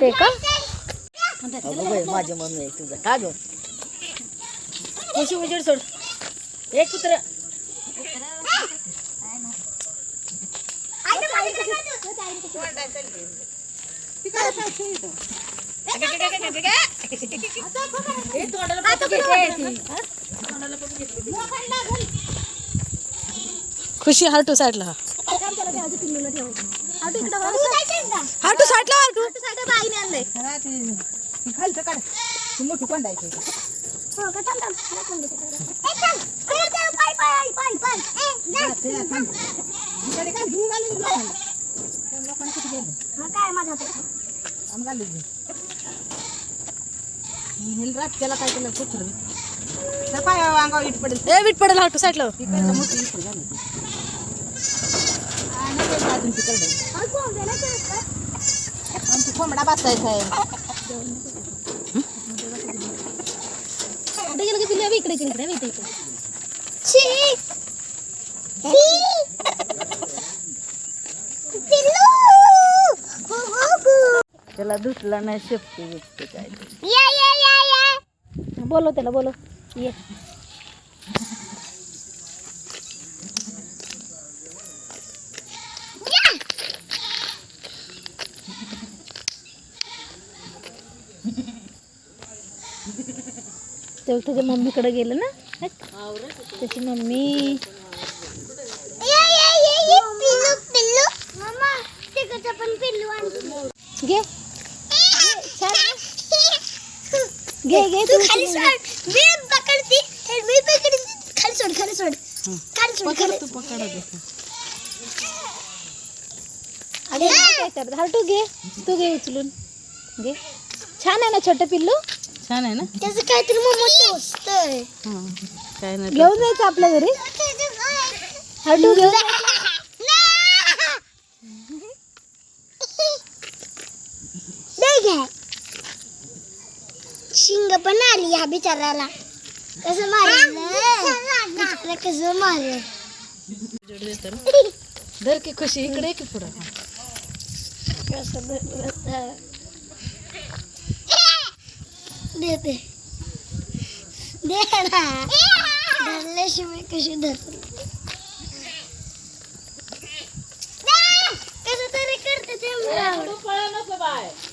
ते का माझ्या मम्मी आहे तुझं का घेऊन कशी उजेड सोड एक कुत्र खुशी हार्टू साईडला हार्टू साईडला हार्टू खालचं काढ. ती मोठी कोंडायची इकडे काय घेऊन घालून लोकांना? लोकांना किती गेलं? आम्ही घालून घे हिल रातच्याला काय केलं? तर पाय अंगावर इट पडेल. ए वीट पडेल काय मोठी इट झाली ती. आणि ते अजून तिकडे आमची कोंबडा बसायचा आहे इकडे गेलं की पिल्लू अबे इकडे इकडे इकडे इकडे त्याला दुसला नाही शेपटी बिपटी काय बोलो त्याला बोलो ये. ते तुझ्या मम्मीकडे गेलं ना? त्याची मम्मी. घे. घे घे तू खाली सोड. मी पकडते. मी पकडते. खाली सोड खाली सोड. खाली सोड खाली. तू पकडा दे अरे नाही काय करत? हा तू घे. तू घे उचलून. घे. छान आहे ना छोटं पिल्लू? छान आहे ना? त्याचं काहीतरी मग मोठं असतंय हां काय नाही. घेऊन जायचं आपल्या घरी? हटू घेऊन. घ्या. शिंग पण आली या बिचाराला कसं मारेल बिचारा कसं मारेल? ना. धर की खुशी इकडे की पुढं. कसं? देते. दे ना धरल्याशिवाय कशी धर कसं तरी करते ते मला. आवडतं.